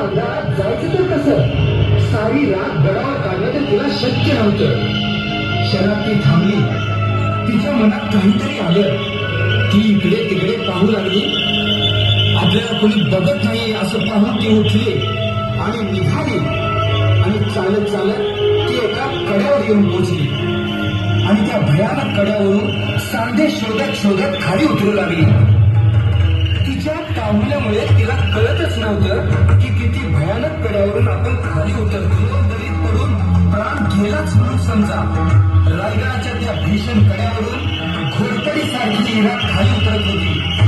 एवढ्या अंधारात जायचं तर कसं? सारी रात गडावर काढणं तर तिला शक्य नव्हतं. शराब ती थांबली. तिच्या मनात काहीतरी आलं. ती इकडे तिकडे पाहू लागली. आपल्याला कोणी बघत नाही असं पाहून ती उठली आणि निघाली. आणि चालत चालत ती एका कड्यावर येऊन पोचली. आणि त्या भयानक कड्यावरून सांधे शोधत शोधत खाली उतरू लागली. तिच्या तिला कळतच नव्हतं की किती भयानक कड्यावरून आपण खाली उतरतो. दरीत पडून प्राण गेलाच म्हणून समजा. रायगडाच्या त्या भीषण कड्यावरून घोरपडी सारखी इरा खाली उतरत होती.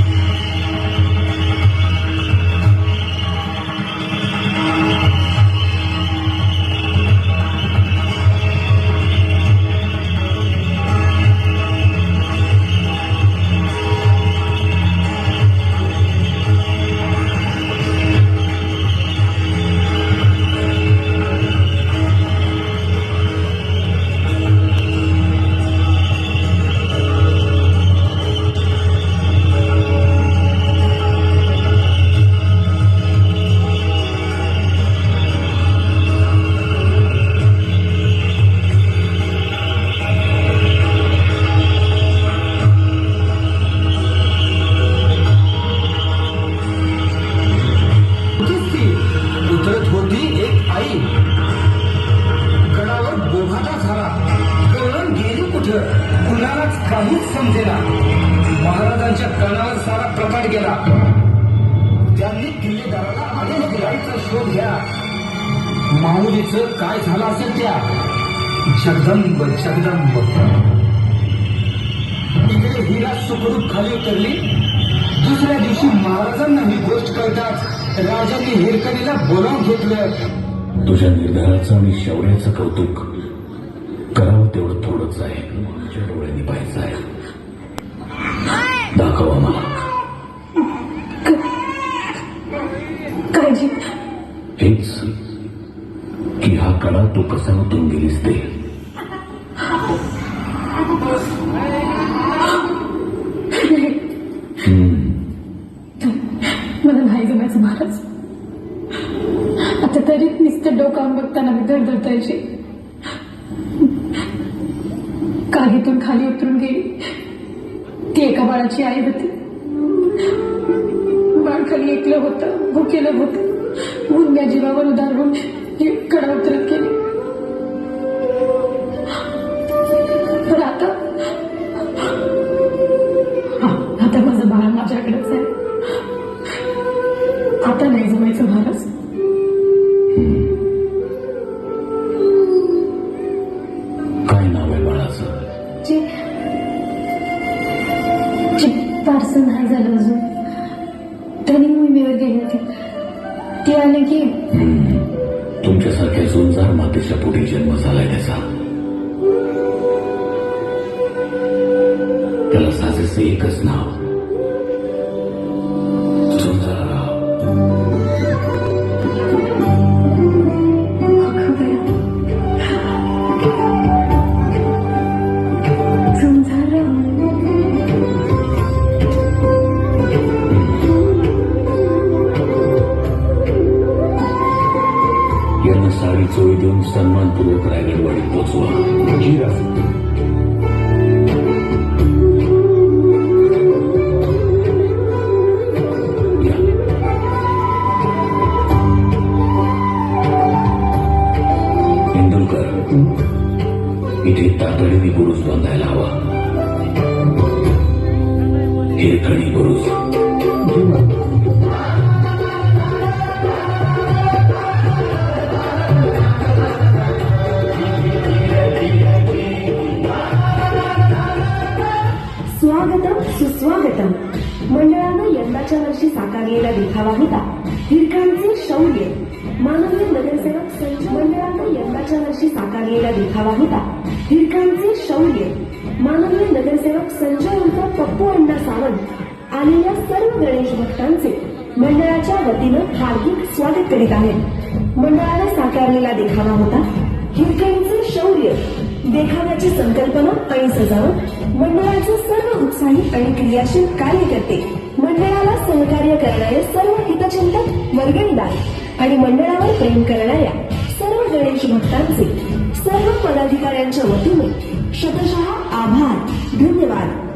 गेली कुणालाच काहीच समजेना. महाराजांच्या कानावर सारा प्रकाट गेला त्यांनी किल्लेदाराला आदेश दिलायचा शोध घ्या. माऊलीचं काय झालं असेल त्या? जगदंब जगदंब. इकडे हिरा सुखरूप खाली उतरली. दुसऱ्या दिवशी महाराजांना ही गोष्ट कळताच राजांनी हिरकणीला बोलावून घेतलं. तुझ्या निर्धाराचं आणि शौर्याचं कौतुक करावं तेवढं थोडंच आहे. तुझ्या डोळ्यांनी पाहायचं आहे. दाखवा मला. काळजी. हेच की हा कडा तू कसा ओतून गेलीस ते. मला नाही जमायचं महाराज. आता तरी नुसतं डोकावून बघताना मी धडधडतायची गाडीतून खाली उतरून गेली. ती एका बाळाची आई होती. बाळ खाली एकलं होतं भुकेलं होतं. मुंग्या जीवावर उदार होऊन कडा उतरत मिळत गेली होती. ती आले की तुमच्यासारख्या झुंजार मातेच्या पुढे जन्म झालाय त्याचा. त्याला साजेचं एकच नाव. चोळी देऊन सन्मानपूर्वक रायगडवाडी पोचवा जी इंदुलकर इथे तातडीने बुरुज बांधायला हवा. हिरकणी बुरुज वर्षी साकारलेला देखावा होता. हिरकांचे शौर्य. माननीय नगरसेवक संच मंडळानं यंदाच्या वर्षी साकारलेला देखावा होता. हिरकांचे शौर्य. माननीय नगरसेवक संजय उर्फ पप्पू अण्णा सावंत आलेल्या सर्व गणेश भक्तांचे मंडळाच्या वतीनं हार्दिक स्वागत करीत आहेत. मंडळानं साकारलेला देखावा होता. हिरकांचे शौर्य. देखाव्याची संकल्पना आणि सजावट मंडळाचे सर्व उत्साही आणि क्रियाशील कार्यकर्ते मंडळाला सहकार्य करणारे सर्व हितचिंतक वर्गणीदार आणि मंडळावर प्रेम करणाऱ्या सर्व गणेश भक्तांचे सर्व पदाधिकाऱ्यांच्या वतीने शतशः आभार. धन्यवाद.